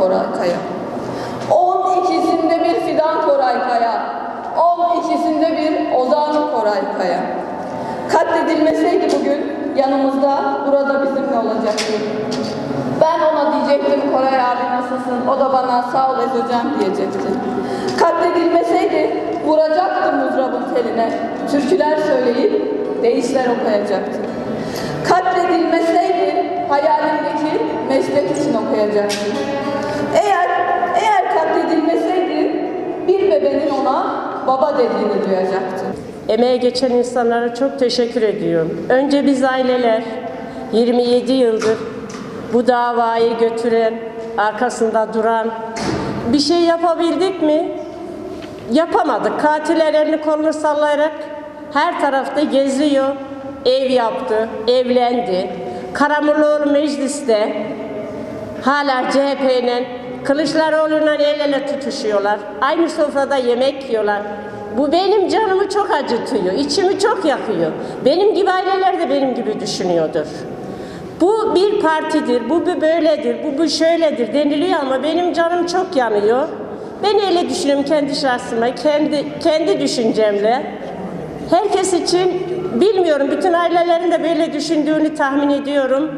Koray Kaya. 12'sinde bir Fidan Koray Kaya. 12'sinde bir Ozan Koray Kaya. Katledilmeseydi bugün yanımızda burada bizimle olacaktı. Ben ona diyecektim Koray abi nasılsın? O da bana sağ ol Ezocan diyecekti. Katledilmeseydi vuracaktım muzrabın teline. Türküler söyleyip deyişler okuyacaktı. Katledilmeseydi hayalimdeki meslek için okuyacaktı. Eğer eğer katledilmeseydi bir bebenin ona baba dediğini duyacaktı. Emeğe geçen insanlara çok teşekkür ediyorum. Önce biz aileler 27 yıldır bu davayı götüren, arkasında duran bir şey yapabildik mi? Yapamadık. Katiller elini kolunu sallayarak her tarafta geziyor. Ev yaptı, evlendi. Karamurluoğlu mecliste hala CHP'nin Kılıçdaroğlu'na el ele tutuşuyorlar. Aynı sofrada yemek yiyorlar. Bu benim canımı çok acıtıyor, içimi çok yakıyor. Benim gibi aileler de benim gibi düşünüyordur. Bu bir partidir, bu bir böyledir, bu bu şöyledir deniliyor ama benim canım çok yanıyor. Ben öyle düşünüyorum kendi şahsıma, kendi kendi düşüncemle. Herkes için bilmiyorum bütün ailelerin de böyle düşündüğünü tahmin ediyorum.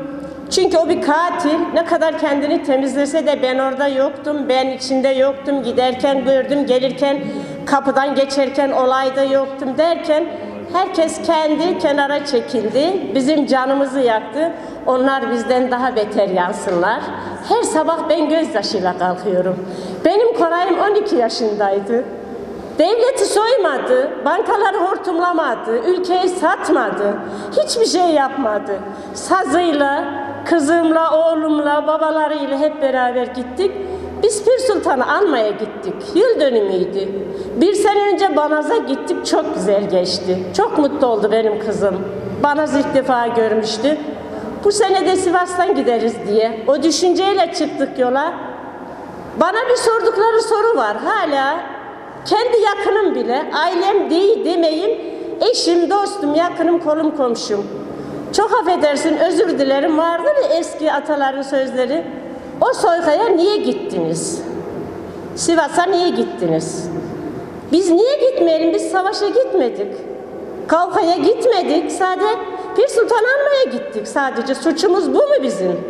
Çünkü o bir katil. Ne kadar kendini temizlese de ben orada yoktum, ben içinde yoktum. Giderken gördüm, gelirken kapıdan geçerken olayda yoktum derken herkes kendi kenara çekildi. Bizim canımızı yaktı. Onlar bizden daha beter yansınlar. Her sabah ben gözyaşıyla kalkıyorum. Benim Koray'ım 12 yaşındaydı. Devleti soymadı, bankaları hortumlamadı, ülkeyi satmadı, hiçbir şey yapmadı. Sazıyla, kızımla, oğlumla, babalarıyla hep beraber gittik. Biz Pir Sultan'ı almaya gittik. Yıl dönümüydü. Bir sene önce Banaz'a gittik. Çok güzel geçti. Çok mutlu oldu benim kızım. Banaz ilk defa görmüştü. Bu sene de Sivas'tan gideriz diye. O düşünceyle çıktık yola. Bana bir sordukları soru var. Hala kendi yakınım bile, ailem değil demeyim, eşim, dostum, yakınım, kolum, komşum. Çok affedersin, özür dilerim. Vardır ya eski ataların sözleri. O soykaya niye gittiniz? Sivas'a niye gittiniz? Biz niye gitmeyelim? Biz savaşa gitmedik. Kavkaya gitmedik. Sadece Pir Sultan almaya gittik sadece. Suçumuz bu mu bizim?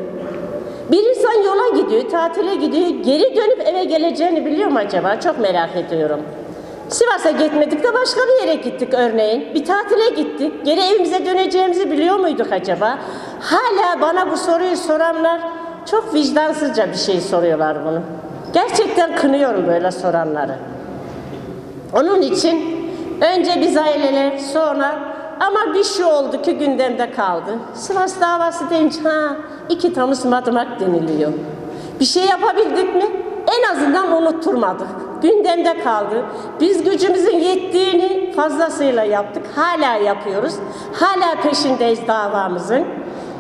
Bir insan yola gidiyor, tatile gidiyor, geri dönüp eve geleceğini biliyor mu acaba? Çok merak ediyorum. Sivas'a gitmedik de başka bir yere gittik örneğin. Bir tatile gittik, geri evimize döneceğimizi biliyor muyduk acaba? Hala bana bu soruyu soranlar çok vicdansızca bir şey soruyorlar bunu. Gerçekten kınıyorum böyle soranları. Onun için önce biz aileler sonra ama bir şey oldu ki gündemde kaldı. Sivas davası deyince ha iki Temmuz madımak deniliyor. Bir şey yapabildik mi? En azından unutturmadık. Gündemde kaldı. Biz gücümüzün yettiğini fazlasıyla yaptık. Hala yapıyoruz. Hala peşindeyiz davamızın.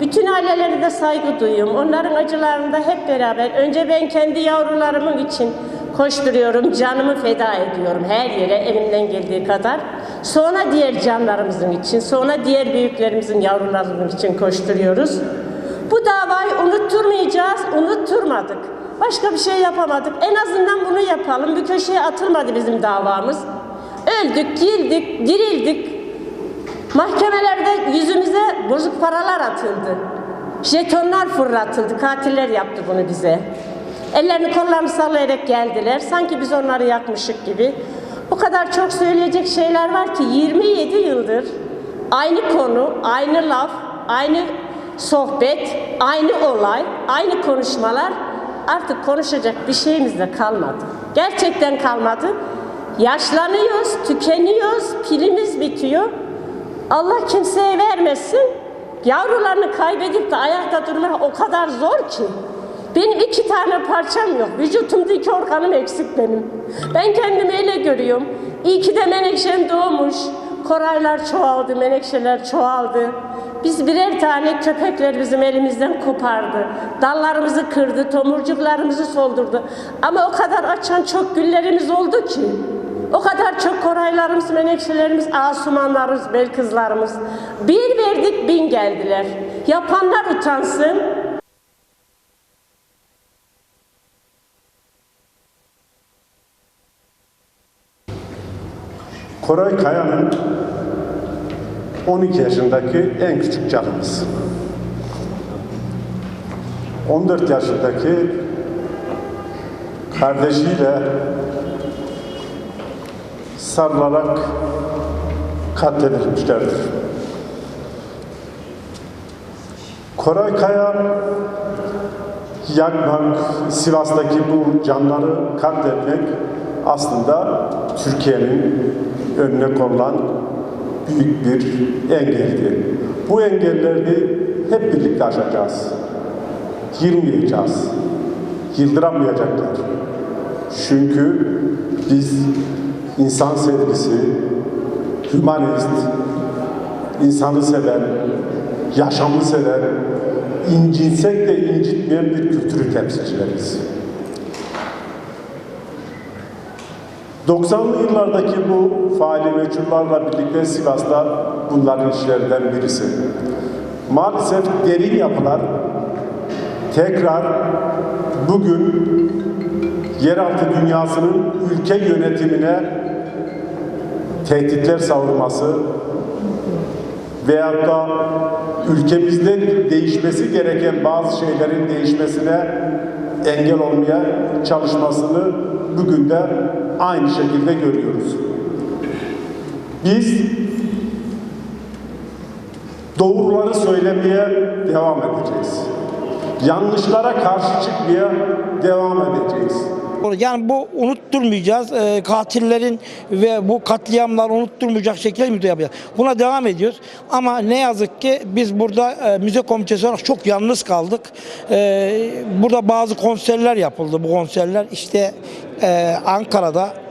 Bütün ailelere de saygı duyuyorum. Onların acılarında hep beraber. Önce ben kendi yavrularımın için koşturuyorum, canımı feda ediyorum her yere elimden geldiği kadar. Sonra diğer canlarımızın için, sonra diğer büyüklerimizin, yavrularımızın için koşturuyoruz. Bu davayı unutturmayacağız, unutturmadık. Başka bir şey yapamadık. En azından bunu yapalım. Bir köşeye atılmadı bizim davamız. Öldük, girdik, dirildik. Mahkemelerde yüzümüze bozuk paralar atıldı. Jetonlar fırlatıldı. Katiller yaptı bunu bize. Ellerini kollarını sallayarak geldiler. Sanki biz onları yakmışık gibi. O kadar çok söyleyecek şeyler var ki 27 yıldır aynı konu, aynı laf, aynı sohbet, aynı olay, aynı konuşmalar artık konuşacak bir şeyimiz de kalmadı. Gerçekten kalmadı. Yaşlanıyoruz, tükeniyoruz, pilimiz bitiyor. Allah kimseye vermesin. Yavrularını kaybedip de ayakta durmak o kadar zor ki. Benim iki tane parçam yok. Vücutumda iki organım eksik benim. Ben kendimi öyle görüyorum. İyi ki de menekşem doğmuş. Koraylar çoğaldı, menekşeler çoğaldı. Biz birer tane köpekler bizim elimizden kopardı. Dallarımızı kırdı, tomurcuklarımızı soldurdu. Ama o kadar açan çok güllerimiz oldu ki. O kadar çok koraylarımız, menekşelerimiz, asumanlarımız, bel kızlarımız. Bir verdik bin geldiler. Yapanlar utansın, Koray Kaya'nın 12 yaşındaki en küçük canımız. 14 yaşındaki kardeşiyle sarılarak katledilmişlerdir. Koray Kaya yakmak, Sivas'taki bu canları katletmek aslında Türkiye'nin önüne konulan büyük bir engeldi. Bu engelleri hep birlikte aşacağız. Yılmayacağız. Yıldıramayacaklar. Çünkü biz insan sevgisi, hümanist, insanı seven, yaşamı seven, incinsek de incitmeyen bir kültürü temsilcileriz. 90'lı yıllardaki bu faali meçhullarla birlikte Sivas'ta bunların işlerinden birisi. Maalesef derin yapılar tekrar bugün yeraltı dünyasının ülke yönetimine tehditler savurması veyahut da ülkemizde değişmesi gereken bazı şeylerin değişmesine engel olmaya çalışmasını bugün de aynı şekilde görüyoruz. Biz doğruları söylemeye devam edeceğiz. Yanlışlara karşı çıkmaya devam edeceğiz. Yani bu unutturmayacağız. Ee, katillerin ve bu katliamları unutturmayacak şekilde müdahale yapacağız. Buna devam ediyoruz. Ama ne yazık ki biz burada e, müze komitesi olarak çok yalnız kaldık. Ee, burada bazı konserler yapıldı. Bu konserler işte e, Ankara'da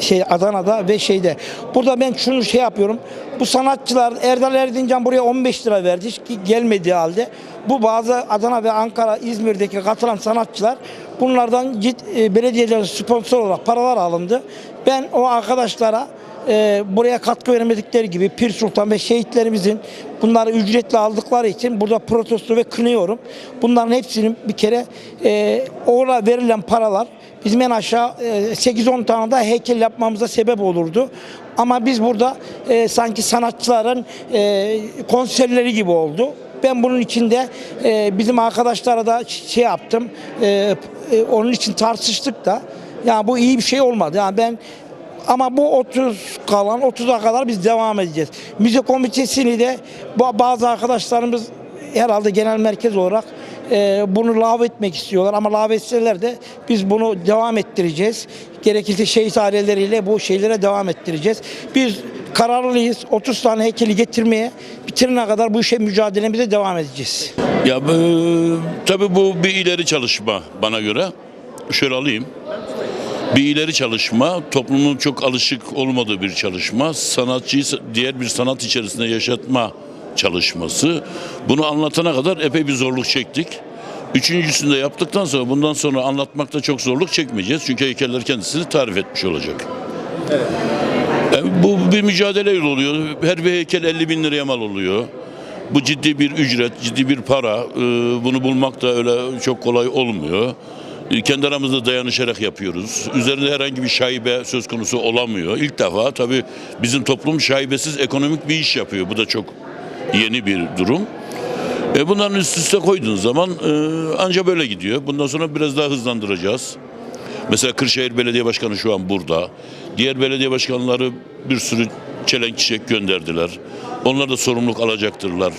şey Adana'da ve şeyde. Burada ben şunu şey yapıyorum. Bu sanatçılar Erdal Erdincan buraya 15 lira verdi ki gelmediği halde bu bazı Adana ve Ankara, İzmir'deki katılan sanatçılar bunlardan cid, e, belediyelerin sponsor olarak paralar alındı. Ben o arkadaşlara e, buraya katkı vermedikleri gibi Pir Sultan ve şehitlerimizin bunları ücretli aldıkları için burada protesto ve kınıyorum. Bunların hepsinin bir kere e, oraya verilen paralar bizim en aşağı e, 8-10 tane daha heykel yapmamıza sebep olurdu. Ama biz burada e, sanki sanatçıların e, konserleri gibi oldu. Ben bunun içinde e, bizim arkadaşlara da şey yaptım. E, e, onun için tartıştık da. Yani bu iyi bir şey olmadı. Yani ben ama bu 30 kalan 30'a kadar biz devam edeceğiz. Müze komitesini de bazı arkadaşlarımız herhalde genel merkez olarak e, bunu lav etmek istiyorlar ama lav etseler de biz bunu devam ettireceğiz. Gerekirse şehit aileleriyle bu şeylere devam ettireceğiz. Biz kararlıyız. 30 tane heykeli getirmeye bitirene kadar bu işe mücadelemize devam edeceğiz. Ya e, tabii bu bir ileri çalışma bana göre. Şöyle alayım. Bir ileri çalışma, toplumun çok alışık olmadığı bir çalışma, sanatçıyı diğer bir sanat içerisinde yaşatma çalışması. Bunu anlatana kadar epey bir zorluk çektik. Üçüncüsünü de yaptıktan sonra bundan sonra anlatmakta çok zorluk çekmeyeceğiz. Çünkü heykeller kendisini tarif etmiş olacak. E, Bu bir mücadele yolu oluyor. Her bir heykel 50 bin liraya mal oluyor. Bu ciddi bir ücret, ciddi bir para. E, Bunu bulmak da öyle çok kolay olmuyor. E, Kendi aramızda dayanışarak yapıyoruz. Üzerinde herhangi bir şaibe söz konusu olamıyor. İlk defa tabii bizim toplum şaibesiz ekonomik bir iş yapıyor. Bu da çok yeni bir durum. E bunların üst üste koyduğun zaman e, anca böyle gidiyor. Bundan sonra biraz daha hızlandıracağız. Mesela Kırşehir Belediye Başkanı şu an burada. Diğer belediye başkanları bir sürü çelenk çiçek gönderdiler. Onlar da sorumluluk alacaktırlar.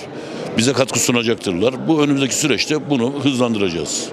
Bize katkı sunacaktırlar. Bu önümüzdeki süreçte bunu hızlandıracağız.